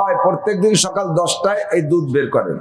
হয়, প্রত্যেক দিন সকাল দশটায় এই দুধ বের করেন।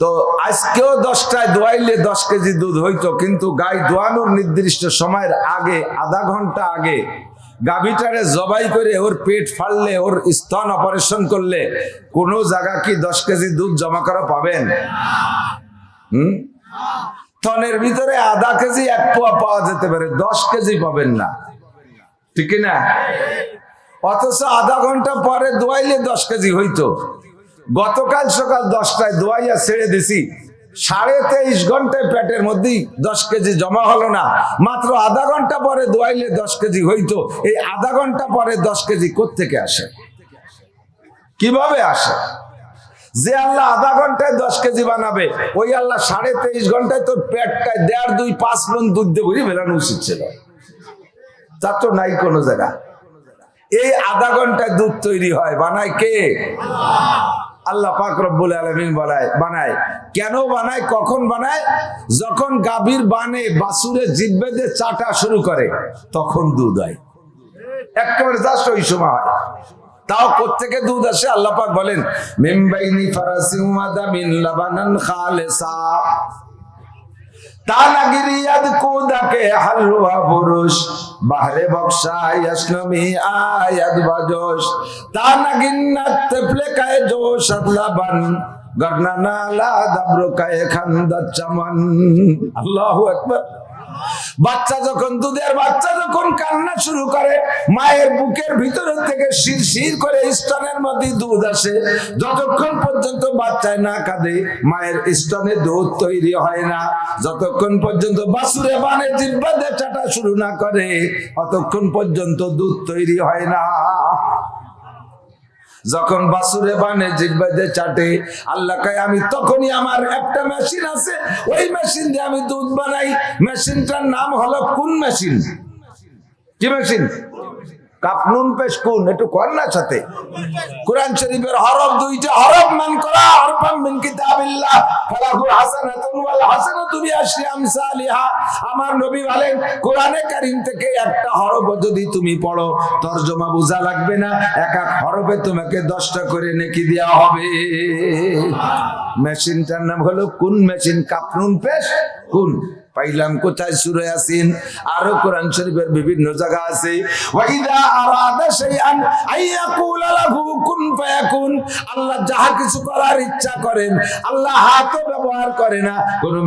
তো আজকেও দশটায় দোয়াইলে দশ কেজি দুধ হইতো, কিন্তু গাই দোয়ানোর নির্দিষ্ট সময়ের আগে, আধা ঘণ্টা আগে গাভীটারে জবাই করে ওর পেট ফাড়লে ওর স্তন অপারেশন করলে কোনো জায়গা কি দশ কেজি দুধ জমা করা পাবেন? হুম? স্তনের ভিতরে আধা কেজি এক পোয়া পাওয়া যেতে পারে, দশ কেজি পাবেন না। ঠিক না অথচ আধা ঘণ্টা পরে দোয়াইলে দশ কেজি হইতো। গতকাল সকাল দশটায় দোয়াইয়া ছেড়ে দিছি। সাড়ে তেইশ ঘন্টায় পেটের মধ্যেই দশ কেজি জমা হলো না। মাত্র আধা ঘণ্টা পরে দোয়াইলে দশ কেজি হইতো। এই আধা ঘণ্টা পরে দশ কেজি কোত্থেকে আসে? কীভাবে আসে? যে আল্লাহ আধা ঘন্টায় দশ কেজি বানাবে, ওই আল্লাহ সাড়ে তেইশ ঘন্টায় তোর পেটটায় দেড়, দুই, পাঁচ মন দুধ দিয়ে ভরি উচিত ছিল। তা তো নাই কোনো জায়গা। এই আধা ঘন্টায় দুধ তৈরি হয়, বানায় কে? আল্লাহ পাক রব্বুল আলমিন বানায় বানায়। কেন বানায়, কখন বানায়? যখন গাভীর বানে বাসুরে জিব্বেদে চাটা শুরু করে, তখন দুধ হয়। একেবারে জাস্ট ওই সময় হয়। তাও কোত্থেকে দুধ আসে? আল্লাহ পাক বলেন মিমবাইনি কুদাকে হালুয়া পুরুষ বাহরে বক্সা ইয়াসনমি আয়াদ বাজোশ। কায়ে খান্দাত চামান। আল্লাহু আকবার। বাচ্চা যখন দুধের বাচ্চা যখন কান্না শুরু করে, মায়ের বুকের ভিতর থেকে শির শির করে স্টনের মধ্যে দুধ আসে। যতক্ষণ পর্যন্ত বাচ্চায় না কাঁদে, মায়ের স্টনে দুধ তৈরি হয় না। যতক্ষণ পর্যন্ত বাসুরে বানে জিব্বাদের চাটা শুরু না করে, অতক্ষণ পর্যন্ত দুধ তৈরি হয় না। যখন বাসুরে বানে জিব্বাদে চাটে, আল্লাহ কয়, আমি তখনই আমার একটা মেশিন আছে, ওই মেশিন দিয়ে আমি দুধ বানাই। মেশিনটার নাম হলো কোন মেশিন? কি মেশিন? কাপনুন পেশ কোন, একটু কর না সাথে। কোরআন শরীফের হরফ দুইটা, হরফ মান করা হরফাম মিন কিতাবিল্লাহ। ফালাহু হাসানাতুন ওয়াল হাসানাতু বিআশরি আমসালিহা। আমার নবী বলেন, কোরআনে কারীম থেকে একটা হরফ যদি তুমি পড়ো, তরজমা বোঝা লাগবে না। এক এক হরফে তোমাকে দশটা করে নেকি দেওয়া হবে। মেশিনটার নাম হলো কোন, মেশিন কাপনুন পেশ কোন। পাইলাম। কোথায় সুরে আসিন আরও কোরআন শরীফের বিভিন্ন জায়গা আছে। ওয়াইদা আরাদা শাইআন লাহু কুন ফায়াকুন। আল্লাহ যাহা কিছু করার ইচ্ছা করেন, আল্লাহ ব্যবহার করে না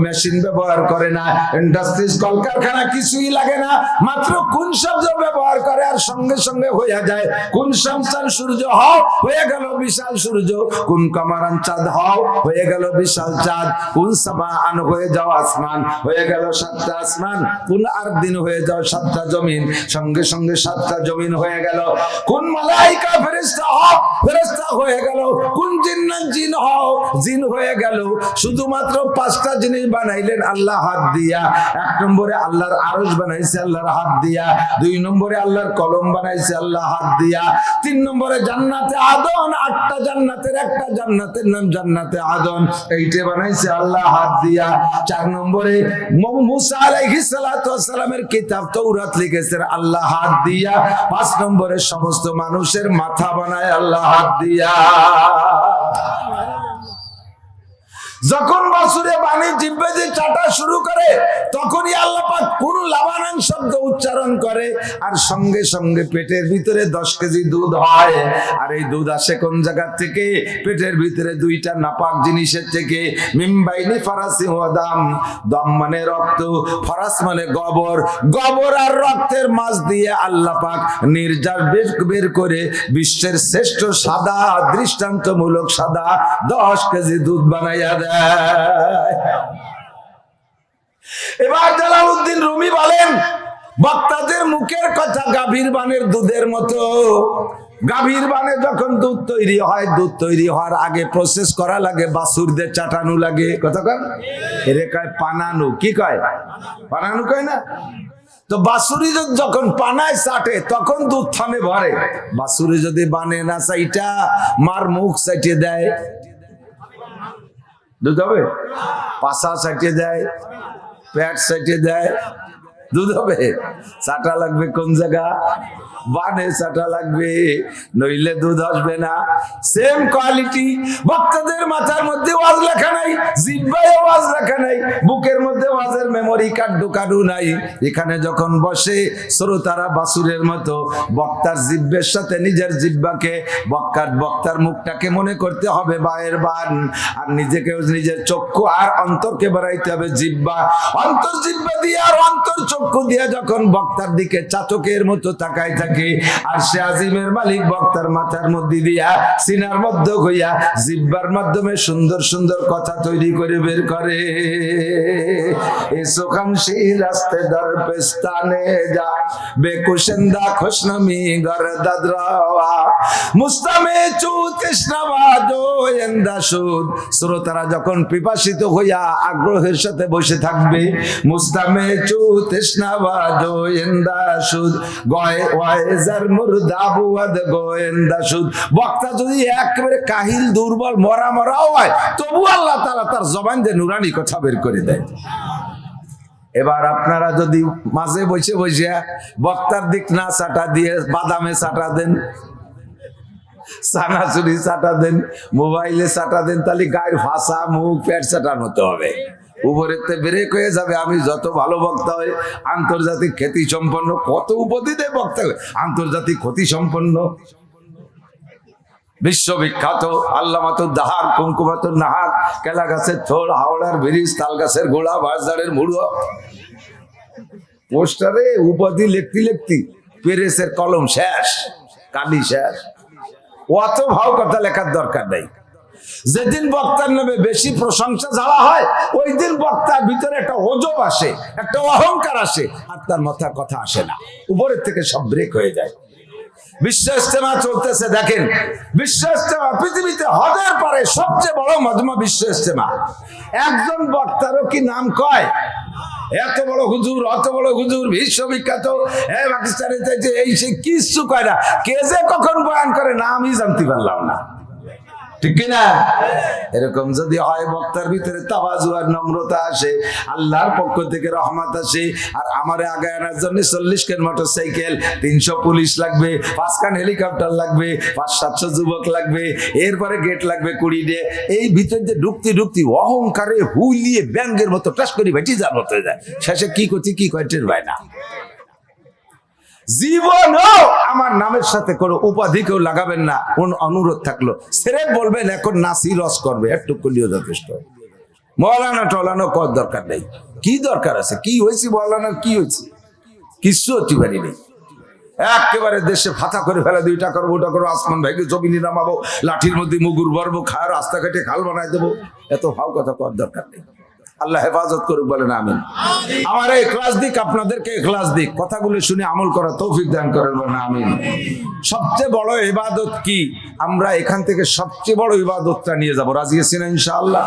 মেশিন ব্যবহার করে না, ইন্ডাস্ট্রিজ, কলকারখানা কিছুই লাগে না, মাত্র কোন শব্দ ব্যবহার করে আর সঙ্গে সঙ্গে হয়ে যায়। কোন শামসান সূর্য হও হয়ে গেল বিশাল সূর্য। কোন কামারান চাঁদ হও হয়ে গেল বিশাল চাঁদ। কোন সাবা আন হয়ে যাও আসমান হয়ে গেল সাতটা আসমান, কোন আর দিন হয়ে যাও সাতটা জমিন, সঙ্গে সঙ্গে সাতটা জমিন হয়ে গেল। কোন মালাইকা ফেরেশতা হও, ফেরেশতা হয়ে গেল। কোন জিন্নাত জিন হও, জিন হয়ে গেল। শুধুমাত্র পাঁচটা জিনিস বানাইলেন আল্লাহ হাত দিয়া। এক নম্বরে আল্লাহর আরশ বানাইছে আল্লাহর হাত দিয়া। দুই নম্বরে আল্লাহর কলম বানাইছে আল্লাহ হাত দিয়া। তিন নম্বরে জান্নাতে আদন, আটটা জান্নাতের একটা জান্নাতের নাম জান্নাতে আদন। এইটা বানাইছে আল্লাহ হাত দিয়া। চার নম্বরে মুসা আলাইহিস সালাতু সালামের কিতাব তৌরাত লিখেছেন, আল্লাহ হাত দিয়া পাঁচ নম্বরে সমস্ত মানুষের মাথা বানায়, আল্লাহ হাত দিয়া। যখন বাসুরে বাণী জিব্বে যে চাটা শুরু করে, তখনই আল্লাহ পাক কোন লাবানান শব্দ উচ্চারণ করে, আর সঙ্গে সঙ্গে পেটের ভিতরে দশ কেজি দুধ হয়। আর এই দুধ আসে কোন জায়গা থেকে? পেটের ভিতরে দুইটা নাপাক জিনিসের থেকে। মিমবাইনি ফারাসি ও দাম। দম মানে রক্ত, ফরাস মানে গবর। গবর আর রক্তের মাছ দিয়ে আল্লাহ পাক নির্যাস বের বের করে বিশ্বের শ্রেষ্ঠ সাদা, দৃষ্টান্তমূলক সাদা দশ কেজি দুধ বানাইয়া দেয় এবার জালালউদ্দিন রুমি বলেন, বক্তাদের মুখের কথা গাভীর বানের দুধের মতো। গাভীর বানে যখন দুধ তৈরি হয়, দুধ তৈরি হওয়ার আগে প্রসেস করা লাগে, বাসুরদের চাটানো লাগে। কথা কন? এরে কয় পানানু। কি কয়? পানানু কয় না? তো বাসুরি যখন পানায় চাটে, তখন দুধ থামে ভরে। বাসুরি যদি বানে না সাইটা মার মুখ সাইটে দেয়। দুধ হবে? পাশা সাইটে দেয় প্যাট সাইটে দেয় দুধ হবে? চাটা লাগবে কোন জায়গা? বানে চাটা লাগবে, নইলে দুধ আসবে না। সেম কোয়ালিটি বক্তাদের মাথার মধ্যে ওয়াজ লেখা নাই জিব্বায় ওয়াজ লেখা নাই, বুকের মধ্যে ওয়াজের মেমোরি কার্ড ঢোকানো নাই। এখানে যখন বসে শ্রোতারা বাসুরের মতো বক্তার জিব্বের সাথে নিজের জিব্বাকে বক্তার বক্তার মুখটাকে মনে করতে হবে বায়ের বান। আর নিজেকে নিজের চক্ষু আর অন্তরকে বাড়াইতে হবে জিব্বা। অন্তর জিব্বা দিয়ে আর অন্তর চক্ষু দিয়ে যখন বক্তার দিকে চাতকের মতো তাকাই থাকে, আর সে আজিমের মালিক বক্তার মাথার মধ্যে দিয়া সিনার মধ্যে হইয়া জিব্বার মাধ্যমে সুন্দর সুন্দর কথা তৈরি করে বের করে। এসো খামসি রাস্তে দর পেস্তানে যা বেকুশেন্দা খুশনমি গর দাদরাওয়া মুস্তামে চু তৃষ্ণাবা দো এন্দা সুদ। শ্রোতারা যখন পিপাসিত হইয়া আগ্রহের সাথে বসে থাকবে, মুস্তামে চু তৃষ্ণাবা দো এন্দা সুদ গয় ওয়াইজার বক্তা যদি একেবারে কাহিল, দুর্বল, মরা মরাও হয়, তবু আল্লাহ তাআলা তার জবান দিয়ে নুরানি কথা বের করে দেয়। এবার আপনারা যদি মাঝে বসে বসে বক্তার দিক না চাটা দিয়ে বাদামে চাটা দেন, চানাচুরি চাটা দেন, মোবাইলে চাটা দেন, তাহলে গায়ের ভাষা, মুখ, পেট চাটার মতো হবে। উপরেতে ব্রেক হয়ে যাবে। আমি যত ভালো বক্তা হই, আন্তর্জাতিক খ্যাতি সম্পন্ন, কত উপাধি দেয় বক্তা? আন্তর্জাতিক ক্ষতি সম্পন্ন। বিশ্ববিখ্যাত আল্লামাতুর দাহার কুমকুমাতুর নাহার কেলা গাছের থোড় হাওড়ার ব্রিজ তাল গাছের গোড়া বাঁশদারের মুড়ো। পোস্টারে উপাধি লিখতি লিখতি, পেরেসের কলম শেষ, কালি শেষ। অত ভাও কথা লেখার দরকার নেই। যেদিন বক্তার নামে বেশি প্রশংসা ঝাড়া হয় ওই দিন বক্তার ভিতরে একটা ওজব আসে, একটা অহংকার আসে, আর তার মাথার কথা আসে না। উপরের থেকে সব ব্রেক হয়ে যায়। বিশ্ব ইস্তেমা চলতেছে, দেখেন। বিশ্ব ইস্তেমা পৃথিবীতে হদের পারে সবচেয়ে বড় মজমা বিশ্ব ইস্তেমা একজন বক্তারও কি নাম কয়? এত বড় হুজুর, অত বড় হুজুর, বিশ্ববিখ্যাত। হ্যাঁ পাকিস্তানে এই সে কিছু কয় না। কে যে কখন বয়ান করে না আমি জানতে পারলাম না। ঠিক কিনা? এরকম যদি হয়, বক্তার ভিতরে তাবাজু নম্রতা আসে, আল্লাহর পক্ষ থেকে রহমত আসে, আর আমারে আগে আনার জন্য চল্লিশ কেন মোটর সাইকেল তিনশো পুলিশ লাগবে, পাঁচখান হেলিকপ্টার লাগবে, পাঁচ, সাতশো যুবক লাগবে, এরপরে গেট লাগবে কুড়ি দিয়ে। এই ভিতর যে ঢুকতে ঢুকতে অহংকারে হুলিয়ে ব্যাঙ্গের মতো টাস করে বেটি যার মতো যায়। শেষে কি করছি, কি টের পায় না। জীবনও আমার নামের সাথে কোনো উপাধি কেউ লাগাবেন না, কোন অনুরোধ থাকল। সেরে বলবেন, এখন নাসি রস করবে একটু যথেষ্ট। মৌলানা টলানো কর দরকার নেই। কি দরকার আছে? কি হয়েছে মৌলানার কি হয়েছে? কিছু হতে পারিনি একেবারে দেশে ফাতা করে ফেলা দুইটা করব, ওটা করব, আসমান ভাইকে জমিনি নামাবো, লাঠির মধ্যে মুগুর ভরবো খায় রাস্তাঘাটে খাল বানাই দেবো। এত ভাও কথা কর দরকার নেই। আল্লাহ হেফাজত করুক বলেন, আমিন। আমার এই ক্লাস দিক, আপনাদেরকে ক্লাস দিক, কথাগুলো শুনে আমল করা তৌফিক দান করেন বলেন, আমিন। সবচেয়ে বড় ইবাদত কি? আমরা এখান থেকে সবচেয়ে বড় ইবাদতটা নিয়ে যাব। রাজি আছেন ইনশাআল্লাহ?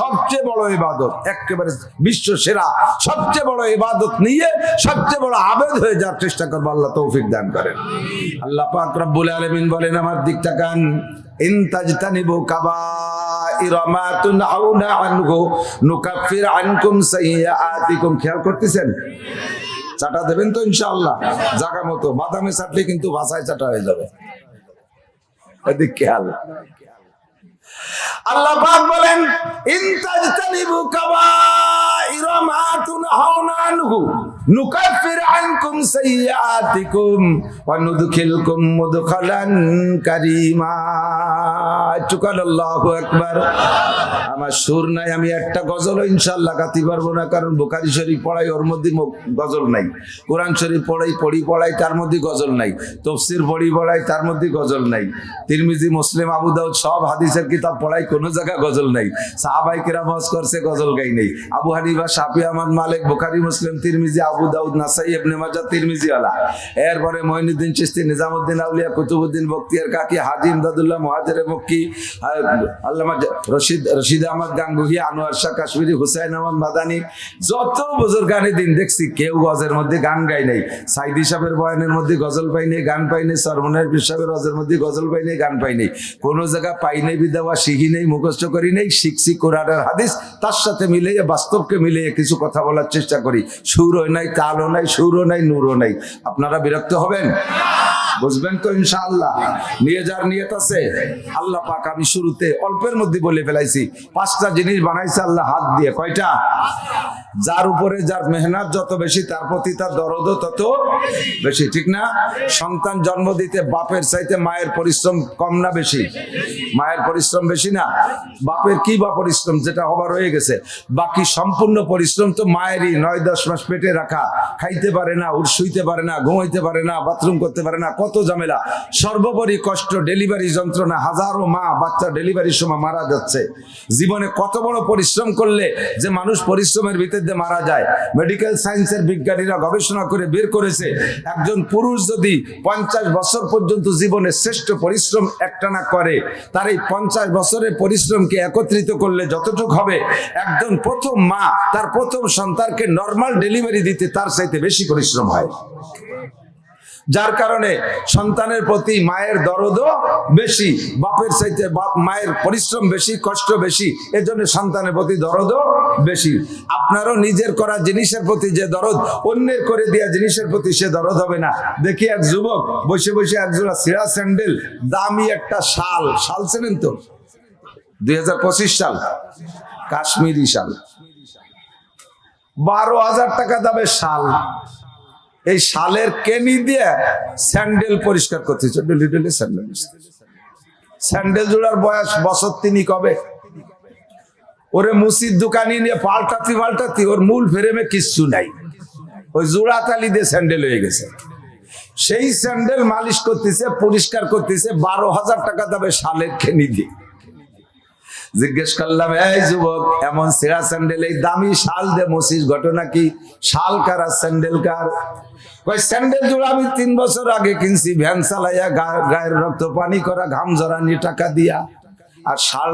সবচেয়ে বড় ইবাদত, একেবারে বিশ্ব সেরা, সবচেয়ে বড় ইবাদত নিয়ে সবচেয়ে বড় আবেদ হয়ে যাওয়ার চেষ্টা করব, আল্লাহ তৌফিক দান করেন। আল্লাহ পাক রব্বুল আলামিন বলেন, আমার দিক তাকান ইন তাজতানিবু মা তুনহাউনা আনহু, নুকাফির আনকুম সাইয়্যাতিকুম। খেয়াল করতেছেন? চাটা দেবেন তো ইনশাআল্লাহ। জায়গা মতো, বাদামে চাটলে কিন্তু ভাষায় চাটা হয়ে যাবে। এদিক খেয়াল। আল্লাহ পাক বলেন, ইন তাজতানিবু কাবাইরা মা তুনহাউনা আনহু, নুকাফির আনকুম সাইয়্যাতিকুম, ওয়া নুদখিলকুম মুদখালান কারীমা। আকবার। আমার সুর নাই, আমি একটা গজল ইনশাআল্লাহ গাতে পারব না, কারণ বুখারী শরীফ পড়াই ওর মধ্যে গজল নাই। কোরআন শরীফ পড়াই পড়ি পড়াই তার মধ্যে গজল নাই। তফসির পড়ি পড়াই তার মধ্যে গজল নাই। তিরমিজি, মুসলিম, আবু দাউদ সব হাদিসের কিতাব পড়াই কোনো জায়গায় গজল নাই। সাহাবাই কিরাম হজ করছে, গজল গাই নেই। আবু হানিফা, শাফি আহমদ, মালিক, বুখারী, মুসলিম, তিরমিজি, আবু দাউদ, নাসাই, ইবনে মাজাহ তিরমিজি ওয়ালা এরপরে মঈনুদ্দিন চিশতি নিজামউদ্দিন আউলিয়া কুতুবউদ্দিন বখতিয়ার কাকি, হাজি ইমদাদুল্লাহ, মুহাজিরে মক্কি আল্লামা রশিদ রশিদ আহমদ গাঙ্গুহি, আনোয়ার শাহ কাশ্মীরি, হুসাইন আহমদ মাদানি, যত গানে দিন দেখছি, কেউ গজের মধ্যে গান গাই নাই। সাইদি সাহেবের মধ্যে গজল পাই নাই, গান পাই নাই, সরমনের রজের মধ্যে গজল পাই নাই, গান পাই নাই। কোনো জায়গা পাই নাই বিদাওয়া শিখি নেই, মুখস্থ করি নেই, শিখছি কোরআনের হাদিস, তার সাথে মিলিয়ে বাস্তবকে মিলিয়ে কিছু কথা বলার চেষ্টা করি। সুরও নাই, তালও নাই, সুরও নাই, নূরও নাই। আপনারা বিরক্ত হবেন? বুঝবেন তো ইনশাআল্লাহ। নিয়ে যার নিয়ত আছে, আল্লাহ পাক আমি শুরুতে অল্পের মধ্যে বলে ফেলাইছি। পাঁচটা জিনিস বানাইছে আল্লাহ হাত দিয়ে। কয়টা? যার উপরে যার মেহনত যত বেশি, তার প্রতি তার দরদও তত বেশি, ঠিক না? সন্তান জন্ম দিতে বাপের চাইতে মায়ের পরিশ্রম কম না বেশি? মায়ের পরিশ্রম বেশি না? বাপের কি বা পরিশ্রম? যেটা হবার হয়ে গেছে। বাকি সম্পূর্ণ পরিশ্রম তো মায়েরই, নয় দশ মাস পেটে রাখা। খাইতে পারে না, উঠ, শুইতে পারে না, ঘুমাইতে পারে না, বাথরুম করতে পারে না, কত ঝামেলা। সর্বোপরি কষ্ট, ডেলিভারি যন্ত্রণা, হাজারো মা বাচ্চা ডেলিভারির সময় মারা যাচ্ছে। জীবনে কত বড় পরিশ্রম করলে যে মানুষ পরিশ্রমের ভিতর দিয়ে মারা যায়। মেডিকেল সায়েন্সের বিজ্ঞানীরা গবেষণা করে বের করেছে, একজন পুরুষ যদি পঞ্চাশ বছর পর্যন্ত জীবনে শ্রেষ্ঠ পরিশ্রম একটানা করে, তার এই পঞ্চাশ বছরের পরিশ্রমকে একত্রিত করলে যতটুক হবে, একজন প্রথম মা, তার প্রথম সন্তানকে নর্মাল ডেলিভারি দিতে তার চাইতে বেশি পরিশ্রম হয়। যার কারণে সন্তানের প্রতি মায়ের দরদও বেশি, বাপের চাইতে বাপ মায়ের পরিশ্রম বেশি, কষ্ট বেশি, এজন্য সন্তানের প্রতি দরদও বেশি। আপনারও নিজের করা জিনিসের প্রতি যে দরদ, অন্যের করে দেওয়া জিনিসের প্রতি সে দরদ হবে না। দেখি এক যুবক বসে বসে একজোড়া সিরা স্যান্ডেল, দামি একটা শাল। শাল চেনেন তো? দুই হাজার পঁচিশ সাল, কাশ্মীরি শাল। বারো হাজার টাকা দামের শাল। এই শালের কেনি দিয়ে স্যান্ডেল পরিষ্কার করতেছে ডেলি ডেলি স্যান্ডেল স্যান্ডেল জোড়ার বয়স বছর তিনি কবে ওরে মুসির দোকানি নিয়ে পাল্টাতি পাল্টাতি, ওর মূল ফ্রেমে কিচ্ছু নাই। ওই জোড়া তালি দিয়ে স্যান্ডেল হয়ে গেছে। সেই স্যান্ডেল মালিশ করতেছে, পরিষ্কার করতেছে, বারো হাজার টাকা দামে শালের কেনি দিয়ে। জিজ্ঞেস করলাম, এই যুবক, এমন সেরা স্যান্ডেল, এই দামি শাল দে মসিস ঘটনা কি? শাল কার আর স্যান্ডেল কার? ওই স্যান্ডেল জোড়া আমি তিন বছর আগে কিনছি, ভ্যান চালাইয়া গায়ের রক্ত পানি করা, ঘাম জড়ানি টাকা দিয়া। আর শাল